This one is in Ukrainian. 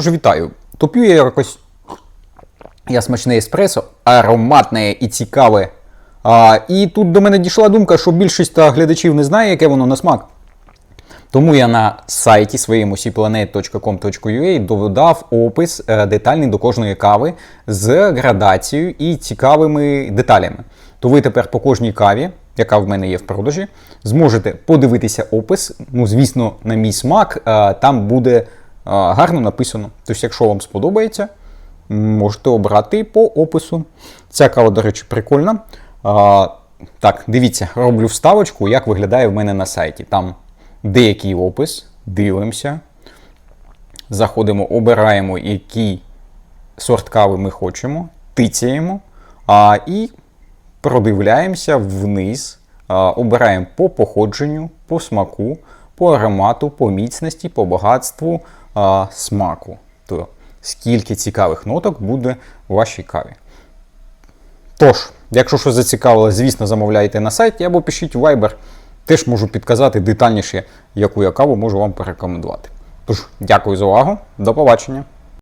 Тож вітаю. Топ'ю я якось. Я смачне еспресо, ароматне і цікаве. А, і тут до мене дійшла думка, що більшість глядачів не знає, яке воно на смак. Тому я на сайті своєму cplanet.com.ua додав опис е, детальний до кожної кави з градацією і цікавими деталями. То ви тепер по кожній каві, яка в мене є в продажі, зможете подивитися опис. Ну, звісно, на мій смак, е, там буде гарно написано. Тобто, якщо вам сподобається, можете обрати по опису. Ця кава, до речі, прикольна. Так, дивіться, роблю вставочку, як виглядає в мене на сайті. Там деякий опис, дивимося, заходимо, обираємо, який сорт кави ми хочемо, тицяємо а, і продивляємося вниз, а, обираємо по походженню, по смаку, по аромату, по міцності, по багатству а, смаку. То скільки цікавих ноток буде у вашій каві. Тож, якщо щось зацікавило, звісно, замовляйте на сайті або пишіть у Viber. Теж можу підказати детальніше, яку я каву можу вам порекомендувати. Тож, дякую за увагу, до побачення.